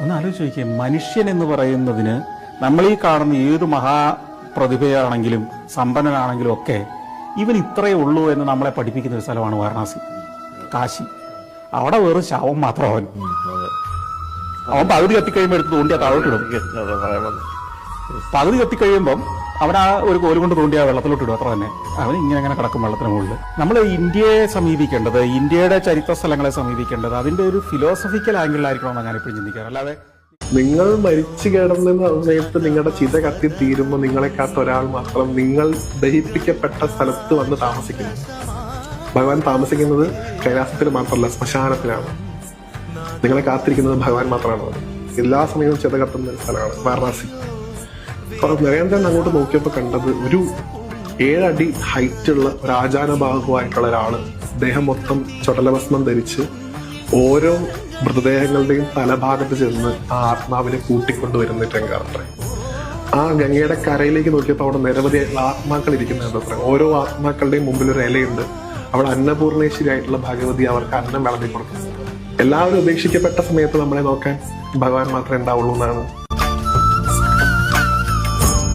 ഒന്ന് ആലോചിച്ച് നോക്കിയേ മനുഷ്യൻ എന്ന് പറയുന്നതിന് നമ്മൾ ഈ കാണുന്ന ഏത് മഹാപ്രതിഭയാണെങ്കിലും സമ്പന്നനാണെങ്കിലും ഒക്കെ ഇവൻ ഇത്രയേ ഉള്ളൂ എന്ന് നമ്മളെ പഠിപ്പിക്കുന്ന ഒരു സ്ഥലമാണ് വാരണാസി. കാശി. അവിടെ വെറും ശവം മാത്രം അവൻ. അവൻ പകുതി കത്തിക്കഴിയുമ്പോൾ എടുത്ത് തോണ്ടിയാ താഴോട്ടിടും വന്നു. പകുതി കത്തിക്കഴിയുമ്പം അവൻ ആ ഒരു കോൽ കൊണ്ട് ആ വെള്ളത്തിലോട്ട് ഇടും അത്ര തന്നെ. അവൻ ഇങ്ങനെ അങ്ങനെ കിടക്കും വെള്ളത്തിന് മുകളിൽ നമ്മൾ ഇന്ത്യയെ സമീപിക്കേണ്ടത് ഇന്ത്യയുടെ ചരിത്ര സ്ഥലങ്ങളെ സമീപിക്കേണ്ടത് അതിന്റെ ഒരു ഫിലോസഫിക്കൽ ആംഗിളിലായിരിക്കണം ഞാൻ എപ്പോഴും ചിന്തിക്കാറ്. അല്ലാതെ നിങ്ങൾ മരിച്ചു കിടന്ന സമയത്ത് നിങ്ങളുടെ ചിത കത്തി തീരുമ്പോൾ നിങ്ങളെ കാത്ത ഒരാൾ മാത്രം നിങ്ങൾ ദഹിപ്പിക്കപ്പെട്ട സ്ഥലത്ത് വന്ന് താമസിക്കുന്നു. ഭഗവാൻ താമസിക്കുന്നത് കൈലാസത്തിൽ മാത്രമല്ല ശ്മശാനത്തിലാണ്. നിങ്ങളെ കാത്തിരിക്കുന്നത് ഭഗവാൻ മാത്രമാണ്. എല്ലാ സമയവും ചിത കത്തുന്ന സ്ഥലമാണ് വാരണാസി. അപ്പൊ നരേന്ദ്രൻ അങ്ങോട്ട് നോക്കിയപ്പോൾ കണ്ടത് ഒരു ഏഴടി ഹൈറ്റ് ഉള്ള ഒരു ആചാരബാഹുവായിട്ടുള്ള ഒരാൾ. അദ്ദേഹം മൊത്തം ചുടലഭസ്മം ധരിച്ച് ഓരോ മൃതദേഹങ്ങളുടെയും തലഭാഗത്ത് ചെന്ന് ആ ആത്മാവിനെ കൂട്ടിക്കൊണ്ടുവരുന്ന രംഗാർട്ടെ ആ ഗംഗയുടെ കരയിലേക്ക് നോക്കിയപ്പോൾ അവിടെ നിരവധി ആത്മാക്കൾ ഇരിക്കുന്നുണ്ട് ഓരോ ആത്മാക്കളുടെയും മുമ്പിൽ ഒരു ഇലയുണ്ട്. അവിടെ അന്നപൂർണേശ്വരി ആയിട്ടുള്ള ഭഗവതി അവർക്ക് അന്നം വിളമ്പി കൊടുക്കുന്നു എല്ലാവരും ഉപേക്ഷിക്കപ്പെട്ട സമയത്ത് നമ്മളെ നോക്കാൻ ഭഗവാൻ മാത്രമേ ഉണ്ടാവുള്ളൂ എന്നാണ്